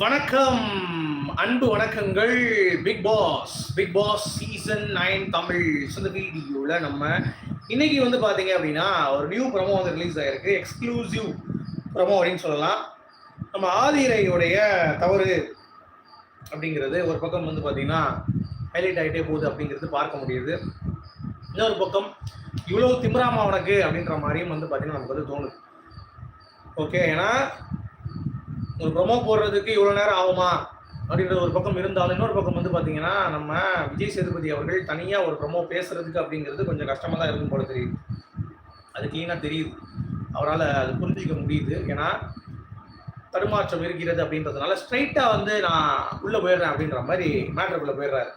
வணக்கம் அன்பு வணக்கங்கள். Bigg Boss Bigg Boss season nine Tamil. இந்த வீடியோவில் நம்ம இன்னைக்கு வந்து பார்த்தீங்க அப்படின்னா ஒரு நியூ ப்ரமோ வந்து ரிலீஸ் ஆகிருக்கு எக்ஸ்க்ளூசிவ் ப்ரமோ அப்படின்னு சொல்லலாம். நம்ம ஆதிரையுடைய தவறு அப்படிங்கிறது ஒரு பக்கம் வந்து பார்த்தீங்கன்னா ஹைலைட் ஆகிட்டே போகுது அப்படிங்கிறது பார்க்க முடியுது. இன்னொரு பக்கம் இவ்வளோ திம்ராமா உனக்கு அப்படின்ற மாதிரியும் வந்து பார்த்தீங்கன்னா நமக்கு வந்து தோணுது. ஓகே ஏன்னா ஒரு ப்ரொமோ போடுறதுக்கு இவ்வளோ நேரம் ஆகுமா? அப்படின்ற ஒரு பக்கம் இருந்தாலும் இன்னொரு பக்கம் வந்து பார்த்தீங்கன்னா நம்ம விஜய் சேதுபதி அவர்கள் தனியாக ஒரு ப்ரொமோ பேசுறதுக்கு அப்படிங்கிறது கொஞ்சம் கஷ்டமாக தான் இருக்கும் போல தெரியுது. அது கிளீனாக தெரியுது. அவரால் அது புரிஞ்சிக்க முடியுது. ஏன்னா தடுமாற்றம் இருக்கிறது அப்படின்றதுனால ஸ்ட்ரைட்டாக வந்து நான் உள்ளே போயிடுறேன் அப்படின்ற மாதிரி மேட்ருக்குள்ளே போயிடுறாரு.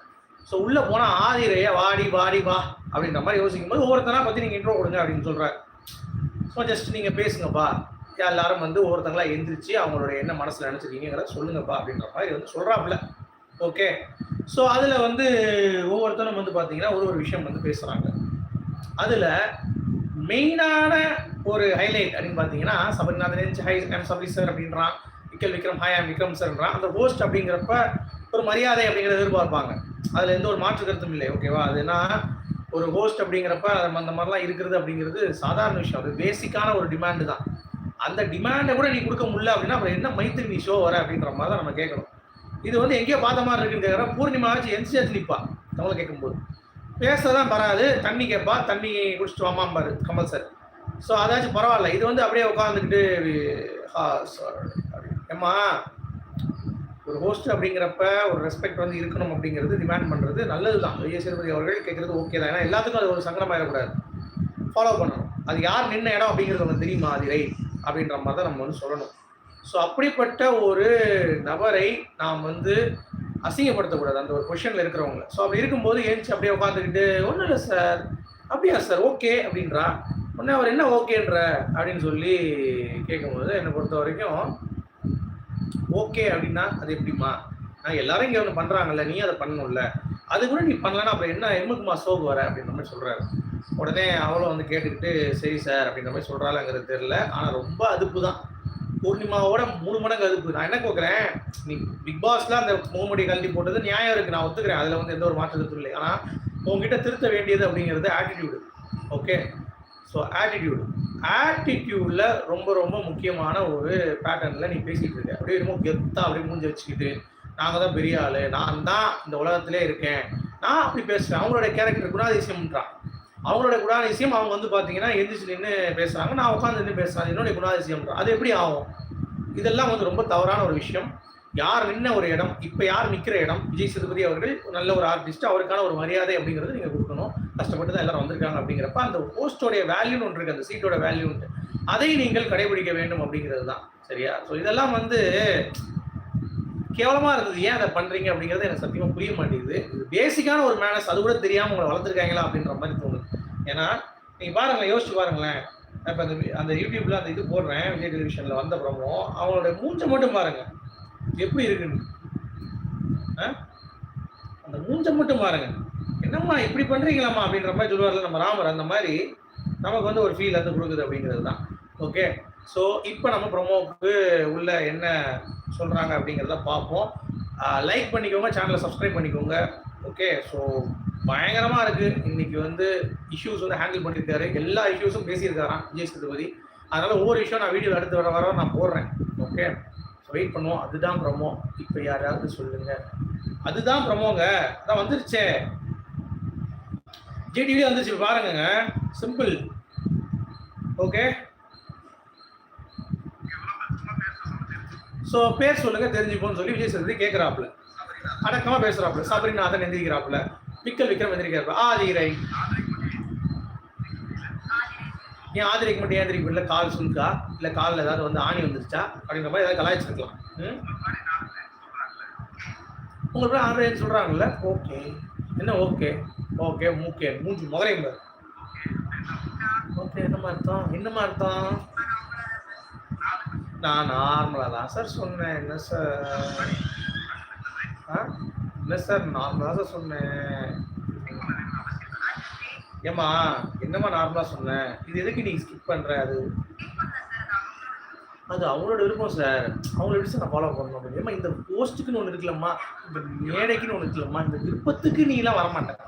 ஸோ உள்ளே போனால் ஆதிரைய வாடி வாடி வா அப்படின்ற மாதிரி யோசிக்கும் போது ஒவ்வொருத்தனா பற்றி நீங்கள் இன்ட்ரோ கொடுங்க அப்படின்னு சொல்கிறார் ஸோ ஜஸ்ட் நீங்கள் பேசுங்கப்பா. எல்லாரும் வந்து ஒவ்வொருத்தங்களா எந்திரிச்சு அவங்களோட என்ன மனசில் நினச்சிருக்கீங்கிறத சொல்லுங்கப்பா அப்படின்ற மாதிரி வந்து சொல்கிறாப்புல ஓகே ஸோ அதில் வந்து ஒவ்வொருத்தரும் வந்து பார்த்தீங்கன்னா ஒரு ஒரு விஷயம் வந்து பேசுகிறாங்க அதில் மெயினான ஒரு ஹைலைட் அப்படின்னு பார்த்தீங்கன்னா Sabarinathan hi I'm Sabari sir அப்படின்றான். விக்கல் விக்ரம் ஹாய் ஐம் விக்ரம் சார்ன்றான் அந்த ஹோஸ்ட் அப்படிங்கிறப்ப ஒரு மரியாதை அப்படிங்கிறத எதிர்பார்ப்பாங்க. அதில் எந்த ஒரு மாற்று கருத்தும் இல்லை ஓகேவா அது என்ன? ஒரு ஹோஸ்ட் அப்படிங்கிறப்ப அந்த மாதிரிலாம் இருக்கிறது அப்படிங்கிறது சாதாரண விஷயம். அது பேசிக்கான ஒரு டிமாண்டு தான். அந்த டிமாண்டை கூட நீ கொடுக்க முடியல அப்படின்னா அப்புறம் என்ன மைத்திரி நீ ஷோ வர அப்படின்ற மாதிரி தான் நம்ம கேட்கணும். இது வந்து எங்கேயோ பார்த்த மாதிரி இருக்குன்னு கேட்குற பூர்ணிமா ஆச்சு என்சிஎஸ் நிற்பா தமிழை கேட்கும்போது. பேசதான் வராது தண்ணி கேட்பா தண்ணி குடிச்சிட்டு வாமாம்பாரு கமல் சார் ஸோ அதாச்சும் பரவாயில்ல. இது வந்து அப்படியே உட்காந்துக்கிட்டு ஏம்மா ஒரு ஹோஸ்ட் அப்படிங்கிறப்ப ஒரு ரெஸ்பெக்ட் வந்து இருக்கணும் அப்படிங்கிறது டிமாண்ட் பண்ணுறது நல்லது தான் விஜய் சேதுபதி அவர்கள் கேட்குறது ஓகே தான். ஏன்னா எல்லாத்துக்கும் அது ஒரு சங்கடமாயிடக்கூடாது. ஃபாலோ பண்ணணும். அது யார் நின்ன இடம் அப்படிங்கிறது உங்களுக்கு தெரியுமா? அது ரைட் அப்படின்ற மாதிரி தான் நம்ம வந்து சொல்லணும். ஸோ அப்படிப்பட்ட ஒரு நபரை நாம் வந்து அசிங்கப்படுத்தக்கூடாது. அந்த ஒரு கொஷனில் இருக்கிறவங்க ஸோ அப்படி இருக்கும்போது ஏன்ச்சு அப்படியே உட்காந்துக்கிட்டு ஒன்றும் இல்லை சார். அப்படியா சார்? ஓகே. அப்படின்றா. உடனே அவர் என்ன ஓகேன்ற? அப்படின்னு சொல்லி கேட்கும்போது என்னை பொறுத்த வரைக்கும் ஓகே அப்படின்னா அது எப்படிமா நான் எல்லாரும் இங்கே ஒன்று பண்ணுறாங்கல்ல நீ அதை பண்ணணும்ல. அது கூட நீ பண்ணலன்னா அப்புறம் என்ன எம்முக்குமா சோகு வர? அப்படின்ற மாதிரி சொல்கிறாரு உடனே அவளும் வந்து கேட்டுக்கிட்டு சரி சார் அப்படின்ற மாதிரி சொல்கிறாளாங்கிறது தெரில ஆனால் ரொம்ப அதுப்பு தான் பூர்ணிமாவோட மூணு மடங்கு அதுப்பு. நான் என்ன கேட்குறேன் நீ பிக் பாஸில் அந்த முகமுடி கல்வி போட்டது நியாயம் இருக்குது நான் ஒத்துக்கிறேன். அதில் வந்து எந்த ஒரு மாற்றத்தும் இல்லை. ஆனால் உங்ககிட்ட திருத்த வேண்டியது அப்படிங்கிறது ஆட்டிடியூடு ஓகே ஸோ ஆட்டிடியூடு ஆட்டிடியூடில் ரொம்ப ரொம்ப முக்கியமான ஒரு பேட்டர்னில் நீ பேசிகிட்டு இருக்க. அப்படியே ரொம்ப கெத்தாக அப்படியே மூஞ்சி வச்சுக்கிட்டு நாங்கள் தான் பெரிய ஆள். நான் தான் இந்த உலகத்திலே இருக்கேன். நான் அப்படி பேசுகிறேன் அவங்களோட கேரக்டர் குணாதிசயம்ன்றான். அவங்களோட குணாதிசயம் அவங்க வந்து பார்த்தீங்கன்னா எந்திரிச்சு நின்று பேசுகிறாங்க நான் உட்காந்து நின்று பேசுகிறேன் என்னுடைய குணாதிசயம் அது எப்படி ஆகும்? இதெல்லாம் வந்து ரொம்ப தவறான ஒரு விஷயம். யார் நின்ன ஒரு இடம் இப்போ யார் நிற்கிற இடம்? விஜய் சேதுபதி அவர்கள் நல்ல ஒரு ஆர்டிஸ்ட் அவருக்கான ஒரு மரியாதை அப்படிங்கிறது நீங்கள் கொடுக்கணும். கஷ்டப்பட்டு தான் எல்லாரும் வந்திருக்காங்க அப்படிங்கிறப்ப அந்த போஸ்டோடைய வேல்யூன்னு ஒன்று இருக்குது அந்த சீட்டோட வேல்யூன்ட்டு அதை நீங்கள் கடைபிடிக்க வேண்டும் அப்படிங்கிறது தான். சரியா? ஸோ இதெல்லாம் வந்து கேவலமாக இருந்தது. ஏன் அதை பண்ணுறீங்க அப்படிங்கிறது எனக்கு சத்தியமாக புரிய மாட்டேங்குது. பேசிக்கான ஒரு மேனஸ் அது கூட தெரியாமல் உங்களை வளர்த்துருக்காங்களா அப்படின்ற மாதிரி ஏன்னா நீங்கள் பாருங்களேன் யோசிச்சு பாருங்களேன். இப்போ அந்த அந்த யூடியூப்ல அந்த இது போடுறேன் விஜய் டெலிவிஷனில் வந்த அப்புறமோ அவங்களோட மூஞ்சை மட்டும் பாருங்க. எப்படி இருக்குன்னு. அந்த மூஞ்சை மட்டும் பாருங்க. என்னம்மா இப்படி பண்ணுறீங்களாம்மா அப்படின்ற மாதிரி சொல்லுவார்ல நம்ம ராமர் அந்த மாதிரி நமக்கு வந்து ஒரு ஃபீல் வந்து கொடுக்குது அப்படிங்கிறது தான். ஓகே ஸோ இப்போ நம்ம ப்ரொமோவுக்கு உள்ள என்ன சொல்கிறாங்க அப்படிங்கிறத பார்ப்போம். லைக் பண்ணிக்கோங்க சேனலை சப்ஸ்கிரைப் பண்ணிக்கோங்க. ஓகே ஸோ பயங்கரமாக இருக்குது இன்னைக்கு வந்து இஷ்யூஸ் வந்து ஹேண்டில் பண்ணியிருக்காரு. எல்லா இஷ்யூஸும் பேசியிருக்காராம் விஜய் சேதுபதி. அதனால் ஒவ்வொரு இஷ்யூ நான் வீடியோ எடுத்து வர வர நான் போடுறேன். ஓகே ஸோ வெயிட் பண்ணுவோம். அதுதான் ப்ரமோ இப்போ யாராவது சொல்லுங்க. அதுதான் ப்ரமோங்க அதான் வந்துருச்சே. ஜிடிவி வந்துருச்சு. பாருங்க சிம்பிள் ஓகே ஸோ பேர் சொல்லுங்க. தெரிஞ்சுப்போன்னு சொல்லி விஜய் சேதுபதி கேட்குறாப்புல அடக்கமாக பேசுகிறாப்புல சபரிநாதன் எந்திரிக்கிறாப்புல. பிக்கல் விக்ரம் எந்திரிக்கிறாப்புல ஆதிரை. ஏன் ஆதிரைக்கு மட்டும் ஏந்திரிக்க இல்லை கால் சுருக்கா? இல்லை காலில் ஏதாவது வந்து ஆணி வந்துருச்சா? அப்படின்ற மாதிரி ஏதாவது கலாய்ச்சிருக்கலாம். ம்? உங்களுக்கு ஆதிரைன்னு சொல்கிறாங்கல்ல ஓகே. என்ன ஓகே? ஓகே மூக்கே. மூஞ்சி பாரு. ஓகே என்னமா அர்த்தம் என்னமா அர்த்தம் நான் நார்மலாக தான். சார் சொன்னேன். என்ன சார் ஆ? இல்லை சார் நார்மலாக தான் சொன்னேன். ஏம்மா என்னம்மா நார்மலாக சொன்னேன்? இது எதுக்கு நீங்கள் ஸ்கிப் பண்ணுற அது? அது அவங்களோட விருப்பம் சார். அவங்கள எப்படி சார் நான் ஃபாலோ பண்ணணும் அப்படின்னு. ஏம்மா இந்த போஸ்ட்டுக்குன்னு ஒன்று இருக்குல்லம்மா இந்த மேடைக்குன்னு ஒன்று இருக்கலம்மா இந்த விருப்பத்துக்கு நீ எல்லாம் வரமாட்டேன்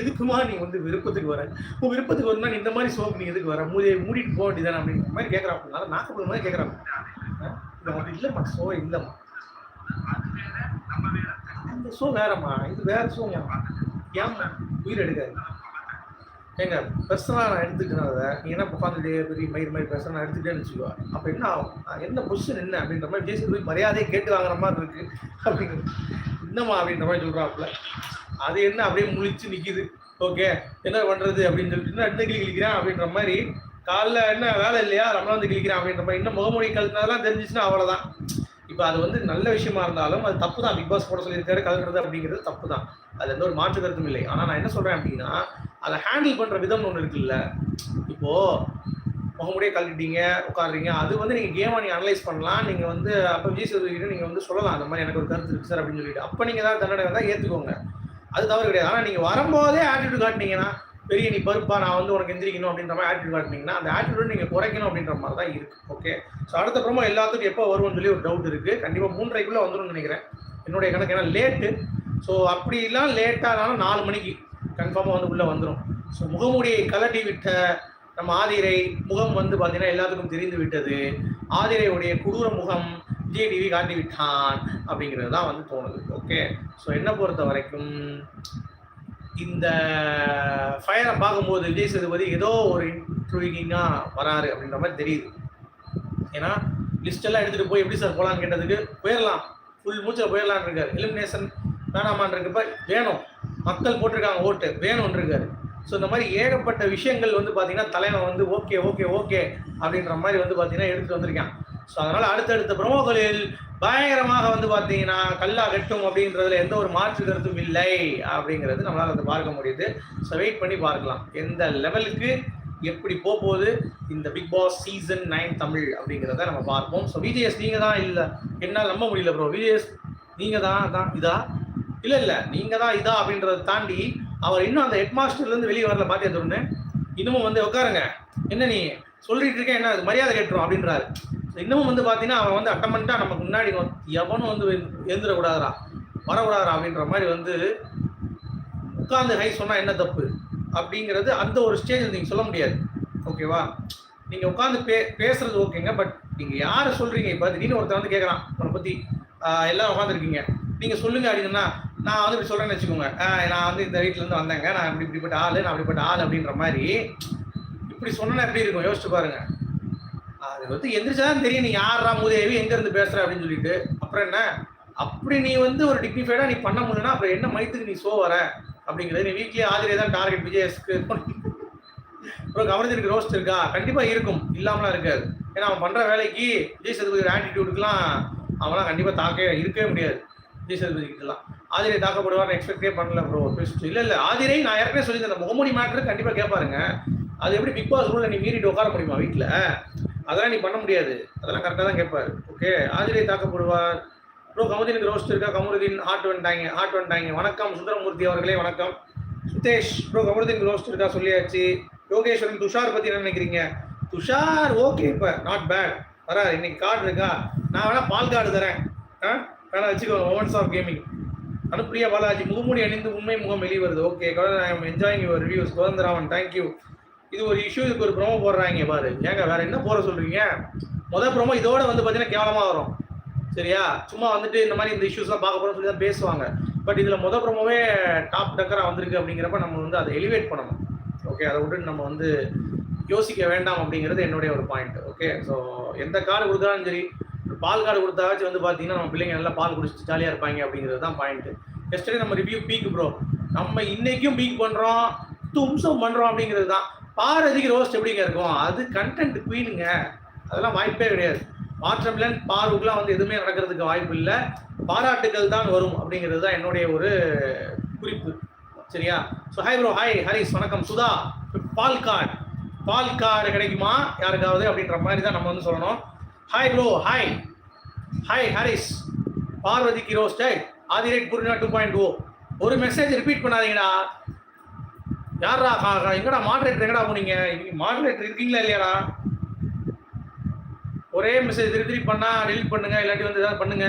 எதுக்குமா நீ வந்து விருப்பத்துக்கு வர? உன் விருப்பத்துக்கு வரணும் நீ இந்த மாதிரி சோப்பு நீ எதுக்கு வர? மூடி மூடிட்டு போக வேண்டியதானே அப்படிங்கிற மாதிரி கேட்குறான் கேட்குறாங்க நாக்கு போகிற மாதிரி கேட்குறாங்க இல்லைம்மா ஷோ இல்லைம்மா. அந்த ஷோ வேறம்மா இது வேற ஷோ ஏம்மா உயிர் எடுக்காது. ஏங்க பர்சனலாக நான் எடுத்துக்கிறத நீ என்ன உட்காந்துட்டு பெரிய மயிர் மாதிரி பேசுற நான் எடுத்துட்டேன்னு வச்சுக்கோ. அப்போ என்ன ஆகும்? நான் என்ன பொசிஷன் என்ன அப்படின்ற மாதிரி ஜேசி போய் மரியாதையை கேட்டு வாங்குற மாதிரி இருக்கு. அப்படிங்கிற என்னம்மா அப்படின்ற மாதிரி சொல்கிறாப்புல அது என்ன அப்படியே முழிச்சு நிற்கிது ஓகே என்ன பண்ணுறது அப்படின்னு சொல்லிட்டு என்ன ரெண்டு கிளிக்கிறேன் அப்படின்ற மாதிரி காலைல என்ன வேலை இல்லையா? ரொம்ப வந்து கிழிக்கிறேன் அப்படின்ற மாதிரி இன்னும் முகமொழி கழுத்துனதெல்லாம் தெரிஞ்சிச்சுன்னா அவ்வளோதான் இப்போ அது வந்து நல்ல விஷயமா இருந்தாலும் அது தப்பு தான் பிக் பாஸ் போட சொல்லியிருக்காரு கலக்கிறது அப்படிங்கிறது தப்பு தான் அது எந்த ஒரு மாற்று கருத்தும் இல்லை. ஆனால் நான் என்ன சொல்கிறேன் அப்படின்னா அதை ஹேண்டில் பண்ணுற விதம் ஒன்று இருக்குல்ல. இப்போது முகமுடியே கழட்டிட்டீங்க உட்காடுறீங்க அது வந்து நீங்கள் கேமை நீங்கள் அனலைஸ் பண்ணலாம். நீங்கள் வந்து அப்போ விஜய் சேதுபதிக்கிட்ட நீங்கள் வந்து சொல்லலாம். அந்த மாதிரி எனக்கு ஒரு கருத்து இருக்குது சார் அப்படின்னு சொல்லிட்டு. அப்போ நீங்கள் ஏதாவது தண்டனை வந்தால் ஏற்றுக்கோங்க அது தவறு கிடையாது. ஆனால் நீங்கள் வரும்போதே ஆட்டிடியூட் காட்டினீங்கன்னா பெரிய நீ பருப்பா நான் வந்து உனக்கு எந்திரிக்கணும் அப்படின்ற மாதிரி ஆட்டிடியூட் காட்டினீங்கன்னா அந்த ஆட்டிடியூட் நீங்கள் குறைக்கணும் அப்படின்ற மாதிரி தான் இருக்குது ஓகே ஸோ அடுத்த ப்ரோமோ எல்லாத்துக்கும் எப்போ வரும்னு சொல்லி ஒரு டவுட் இருக்குது கண்டிப்பாக மூன்றரைக்குள்ளே வந்துடும் நினைக்கிறேன். என்னுடைய கணக்கு ஏன்னா லேட்டு ஸோ அப்படிலாம் லேட்டானாலும் நாலு மணிக்கு கன்ஃபார்மாக வந்து உள்ளே வந்துடும் ஸோ முகமூடியை கலட்டி விட்ட நம்ம ஆதிரை முகம் வந்து பார்த்தீங்கன்னா எல்லாத்துக்கும் தெரிந்து விட்டது. ஆதிரையுடைய கொடூர முகம் விஜய் டிவி காட்டி விட்டான் அப்படிங்கிறது தான் வந்து தோணுது. ஓகே ஸோ என்ன பொறுத்த வரைக்கும் இந்த ஃபயரை பார்க்கும்போது விஜய் சேதுபதி ஏதோ ஒரு இன்ட்ரூவிங்காக வராரு அப்படின்ற மாதிரி தெரியுது. ஏன்னா லிஸ்டெல்லாம் எடுத்துகிட்டு போய் எப்படி சார் போகலான்னு கேட்டதுக்கு போயிடலாம் ஃபுல் மூச்சில் போயிடலான் இருக்காரு. எலிமினேஷன் வேணாமான் இருக்கப்ப வேணும். மக்கள் போட்டிருக்காங்க ஓட்டு வேணும்னு இருக்காரு. ஸோ இந்த மாதிரி ஏகப்பட்ட விஷயங்கள் வந்து பார்த்தீங்கன்னா தலைவன் வந்து ஓகே ஓகே ஓகே அப்படின்ற மாதிரி வந்து பார்த்தீங்கன்னா எடுத்துகிட்டு வந்திருக்கான். ஸோ அதனால் அடுத்தடுத்த ப்ரமோகளில் பயங்கரமாக வந்து பார்த்தீங்கன்னா கல்லா கட்டும் அப்படின்றதுல எந்த ஒரு மாற்று கருத்தும் இல்லை அப்படிங்கிறது நம்மளால் அதை பார்க்க முடியுது. ஸோ வெயிட் பண்ணி பார்க்கலாம். எந்த லெவலுக்கு எப்படி போகுது இந்த Bigg Boss season nine Tamil அப்படிங்கிறத நம்ம பார்ப்போம். ஸோ விஜிஎஸ் நீங்கள் தான் இல்லை. என்னால் நம்ப முடியல ப்ரோ விஜிஎஸ் நீங்கள் தான் தான் இதா? இல்லை இல்லை. நீங்கள் தான் இதா அப்படின்றத தாண்டி அவர் இன்னும் அந்த ஹெட் மாஸ்டர்லேருந்து வெளியே வரல. பார்த்து தருணு இன்னமும் வந்து உட்காருங்க. என்ன நீ சொல்லிட்டு இருக்கேன் என்ன? மரியாதை கேட்டுரும் அப்படின்றாரு. இன்னமும் வந்து பார்த்தீங்கன்னா அவன் வந்து அட்டமெண்ட்டாக நமக்கு முன்னாடி எவனும் வந்து எழுந்துடக்கூடாதா வரக்கூடாதா அப்படின்ற மாதிரி வந்து உட்காந்து ஹை சொன்னால் என்ன தப்பு அப்படிங்கிறது அந்த ஒரு ஸ்டேஜில் நீங்கள் சொல்ல முடியாது. ஓகேவா நீங்கள் உட்காந்து பே பேசுறது ஓகேங்க பட் நீங்கள் யாரை சொல்கிறீங்க இப்போ திடீர்னு ஒருத்தர் வந்து கேட்குறான் உன்னை பற்றி எல்லாம் உட்காந்துருக்கீங்க நீங்கள் சொல்லுங்க அப்படின்னா நான் வந்து இப்படி சொல்கிறேன்னு வச்சுக்கோங்க. நான் வந்து இந்த வீட்டிலேருந்து வந்தேங்க. நான் இப்படி இப்படிப்பட்ட ஆள் நான் அப்படிப்பட்ட ஆள் அப்படின்ற மாதிரி இப்படி சொன்னா எப்படி இருக்கும்? யோசிச்சு பாருங்கள் அது வந்து எந்திரிச்சாதான் தெரியும் நீ யாரா மூதேவி எங்க இருந்து பேசுற அப்படின்னு சொல்லிட்டு. அப்புறம் என்ன? அப்படி நீ வந்து ஒரு டிக்னிஃபைடா நீ பண்ண முடியும்னா அப்புறம் என்ன மைத்துக்கு நீ சோ வர? அப்படிங்கிறது நீ வீக்லி ஆதிரியே தான் டார்கெட் விஜயஸ்க்கு. அப்புறம் கவர்னருக்கு ரோஸ்ட் இருக்கா? கண்டிப்பா இருக்கும். இல்லாமலாம் இருக்காது. ஏன்னா அவன் பண்ற வேலைக்கு விஜய் சதுபதி ஒரு ஆட்டிடியூடுக்குலாம் அவன்லாம் கண்டிப்பா தாக்கவே இருக்கவே முடியாது. விஜய் சதுபதி கிட்டலாம் ஆதிரை தாக்கப்படுவார்னு எக்ஸ்பெக்டே பண்ணல ப்ரோ இல்லை இல்லை. ஆதிரை நான் ஏற்கனவே சொல்லி அந்த முகமூடி மேட்ரு கண்டிப்பாக கேட்பாருங்க அது எப்படி பிக் பாஸ் ரூலில் நீ மீறிட்டு உட்கார முடியுமா வீட்டில் அதெல்லாம் நீ பண்ண முடியாது. அதெல்லாம் கரெக்டாக தான் கேட்பாரு. ஓகே ஆதிரை தாக்கப்படுவார். ப்ரோ கமுதீனுக்கு ரோஸ்ட் இருக்கா? கமருதீன் ஹார்ட் வந்துட்டாங்க. ஹார்ட் வந்துட்டாங்க. வணக்கம் சுந்தரமூர்த்தி அவர்களே வணக்கம். சுதேஷ் ப்ரோ கமருதீனுக்கு ரோஸ்ட் இருக்கா? சொல்லியாச்சு. யோகேஸ்வரன் துஷார் பற்றி என்ன நினைக்கிறீங்க? துஷார் ஓகே இப்போ. நாட் பேட் வராது இன்னைக்கு கார்டு இருக்கா? நான் வேணா பால் கார்டு தரேன். ஆ? வேணா வச்சுக்கோ Owens of gaming Anupriya Balaji முகமூடி அணிந்து உண்மை முகம் வெளிவருது. Okay I am enjoying your reviews Kothandaraman thank you இது ஒரு இஷ்யூ இதுக்கு ஒரு ப்ரோமோ போடுறாங்க பாரு. ஏங்க வேற என்ன போட சொல்றீங்க? முதல் ப்ரோமோ இதோட வந்து பார்த்தீங்கன்னா கேவலமாக வரும். சரியா? சும்மா வந்துட்டு இந்த மாதிரி இந்த இஷ்யூஸ்லாம் பார்க்க போகிறோம் சொல்லி தான் பேசுவாங்க. பட் இதில் முதல் ப்ரோமோவே டாப் டக்கராக வந்திருக்கு அப்படிங்கிறப்ப நம்ம வந்து அதை எலிவேட் பண்ணணும். ஓகே அதை விட்டு நம்ம வந்து யோசிக்க வேண்டாம் அப்படிங்கிறது என்னுடைய ஒரு பாயிண்ட் ஓகே ஸோ எந்த கார்டு கொடுத்தாலும் சரி பால் கார்டு கொடுத்தாச்சும் வந்து பார்த்தீங்கன்னா நம்ம பிள்ளைங்க நல்லா பால் குடிச்சிட்டு ஜாலியாக இருப்பாங்க அப்படிங்கிறது தான் பாயிண்ட் எஸ்டே நம்ம ரிவ்யூ பீக் ப்ரோ நம்ம இன்னைக்கும் பீக் பண்ணுறோம் தும்சம் பண்ணுறோம் அப்படிங்கிறது தான். பாரதிக்கு ரோஸ்ட் எப்படிங்க இருக்கும்? அது கண்டென்ட் குவீனுங்க அதெல்லாம் வாய்ப்பே கிடையாது. மாற்றம் இல்லை பார்வுக்குலாம் வந்து எதுவுமே நடக்கிறதுக்கு வாய்ப்பு இல்லை. பாராட்டுகள் தான் வரும் அப்படிங்கிறது தான் என்னுடைய ஒரு குறிப்பு. சரியா? So hi bro hi Harris வணக்கம். சுதா பால் கார்டு. பால் கார்டு கிடைக்குமா? யாருக்காவது? அப்படின்ற மாதிரி தான் நம்ம வந்து சொல்லணும். Hi bro hi hi Harris பார்வதிக்கு ரோஸ்ட் ஆதிரேட் பூர்ணிமா டூ பாயிண்ட் ஓ ஒரு மெசேஜ் ரிப்பீட் பண்ணாதீங்கடா. யாரா எங்கடா மாடரேட்டர் எங்கடா போனீங்க? மாடரேட்டர் இருக்கீங்களா இல்லையாடா? ஒரே மெசேஜ் திருப்பி திருப்பி பண்ணா டெலிட் பண்ணுங்க இல்லாட்டி வந்து ஏதாவது பண்ணுங்க.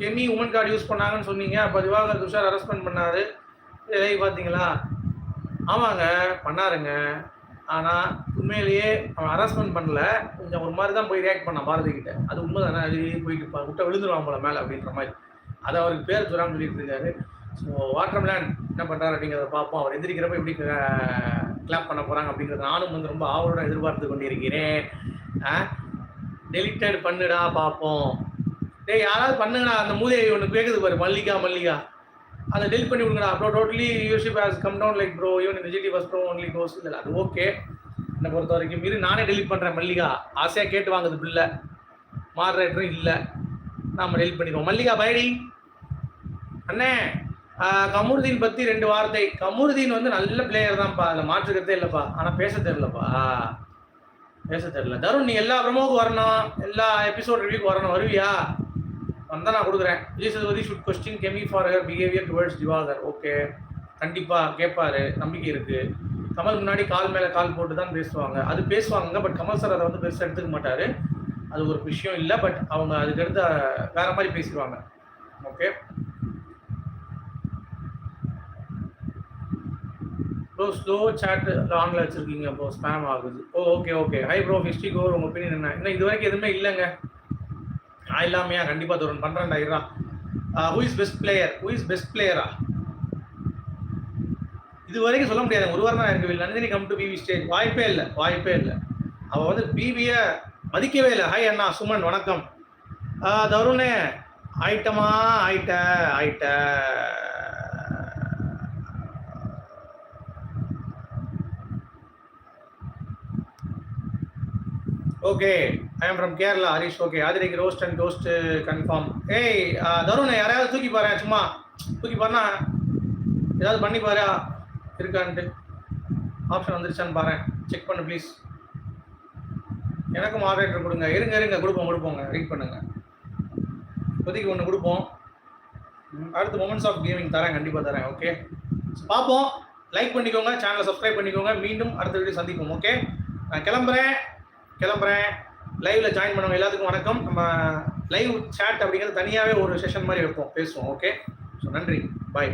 கெமி உமன் கார்டு யூஸ் பண்ணாங்கன்னு சொன்னீங்க அப்போ திவாகர் துஷார் அரெஸ்ட்மெண்ட் பண்ணாரு. இதை பார்த்தீங்களா? ஆமாங்க பண்ணாருங்க. ஆனால் உண்மையிலேயே அவன் ஹராஸ்மெண்ட் பண்ணல. கொஞ்சம் ஒரு மாதிரி தான் போய் ரியாக்ட் பண்ணான் பாரதி கிட்ட. அது உண்மை தானே அது போயிட்டு விட்ட விழுந்துருவான் போல மேலே அப்படின்ற மாதிரி. அதை அவருக்கு பேர் சொல்றான்னு சொல்லிட்டு இருக்காரு. ஸோ வாட்டர்மேன் என்ன பண்ணுறாரு அப்படிங்கிறத பார்ப்போம். அவர் எந்திரிக்கிறப்ப எப்படி கிளாப் பண்ண போகிறாங்க அப்படிங்கிறத நானும் வந்து ரொம்ப ஆவலோட எதிர்பார்த்து கொண்டிருக்கிறேன். டெலிட்டட் பண்ணுடா பார்ப்போம். டேய் யாராவது பண்ணுங்கடா. அந்த மூதையை ஒன்று கேட்குது பாரு. மல்லிகா மல்லிகா. அதை டெலிட் பண்ணி விடுங்கடா. Bro totally யூஷிப் has come down like bro யூன் இந்த ஃபஸ்ட் ப்ரோ ஒன்லி கோஸ் இல்லை. அது ஓகே என்னை பொறுத்த வரைக்கும் மீறி நானே டெலிட் பண்ணுறேன் மல்லிகா. ஆசையாக கேட்டு வாங்குது பில்லை. மாடரேட்டரும் இல்லை. நாம் டெலிட் பண்ணிடுவோம். மல்லிகா பயடி அண்ணே. கமுருதீன் பற்றி ரெண்டு வார்த்தை. கமுருதீன் வந்து நல்ல பிளேயர் தான்ப்பா. அதில் மாற்றுக்கிறதே இல்லைப்பா. ஆனால் பேச தெரிலப்பா பேச தெரில தருண் நீ எல்லா ப்ரமோவுக்கு வரணும். எல்லா எபிசோட் ரிவ்யூக்கு வரணும். வருவியா? வந்தால் நான் கொடுக்குறேன். Vijay Sethupathi should question Kemi for her behaviour towards Divakar okay கண்டிப்பாக கேட்பாரு நம்பிக்கை இருக்குது கமல் முன்னாடி கால் மேலே கால் போட்டு தான் பேசுவாங்க. அது பேசுவாங்க பட் கமல் சார் அதை வந்து பெருசாக எடுத்துக்க மாட்டார். அது ஒரு விஷயம் இல்லை பட் அவங்க அதுக்கடுத்து வேறு வேற மாதிரி பேசிடுவாங்க. ஓகே ப்ரோ ஸ்லோ chat ஆனில் வச்சுருக்கீங்க ப்ரோ ஸ்பேம் ஆகுது. ஓ okay okay hi bro history core உங்கள் ஒப்பீனியன் என்ன? இன்னும் இது வரைக்கும் எதுவுமே இல்லைங்க. நான் இல்லாமையா? கண்டிப்பாக தோறன் பண்ணுறேன்டா Airaa who is best player who is best பிளேயரா இது வரைக்கும் சொல்ல முடியாது. ஒரு வாரம் தான் இருக்கு. Nandini come to BB stage வாய்ப்பே இல்லை. வாய்ப்பே இல்லை. அவள் வந்து பிபிய மதிக்கவே இல்லை. ஹாய் அண்ணா சுமன் வணக்கம். தருணே. ஆயிட்டமா ஆயிட்ட ஆயிட்ட okay I am from Kerala Harish okay ஆதிரைக்கு roast and toast confirm ஏய் தருண் யாரையாவது தூக்கி பாரு சும்மா. தூக்கி பாருனா ஏதாவது பண்ணி பாரு இருக்கான்ட்டு. ஆப்ஷன் வந்துருச்சான்னு பாரு செக் பண்ணு ப்ளீஸ் எனக்கும் ஆப்ரேட்டர் கொடுங்க. இருங்க இருங்க. கொடுப்போம் கொடுப்போங்க. ரீட் பண்ணுங்க. இப்போதைக்கு ஒன்று கொடுப்போம். அடுத்து மொமெண்ட்ஸ் ஆஃப் கேமிங் தரேன் கண்டிப்பாக தரேன். ஓகே பார்ப்போம். லைக் பண்ணிக்கோங்க. சேனலை சப்ஸ்கிரைப் பண்ணிக்கோங்க. மீண்டும் அடுத்த வீடியோ சந்திப்போம். ஓகே நான் கிளம்புறேன். கிளம்புறேன். லைவ்ல ஜாயின் பண்ணவங்க எல்லாத்துக்கும் வணக்கம். நம்ம லைவ் சேட் அப்படிங்கிறது தனியாகவே ஒரு செஷன் மாதிரி வைப்போம் பேசுவோம் ஓகே ஸோ நன்றி. பாய்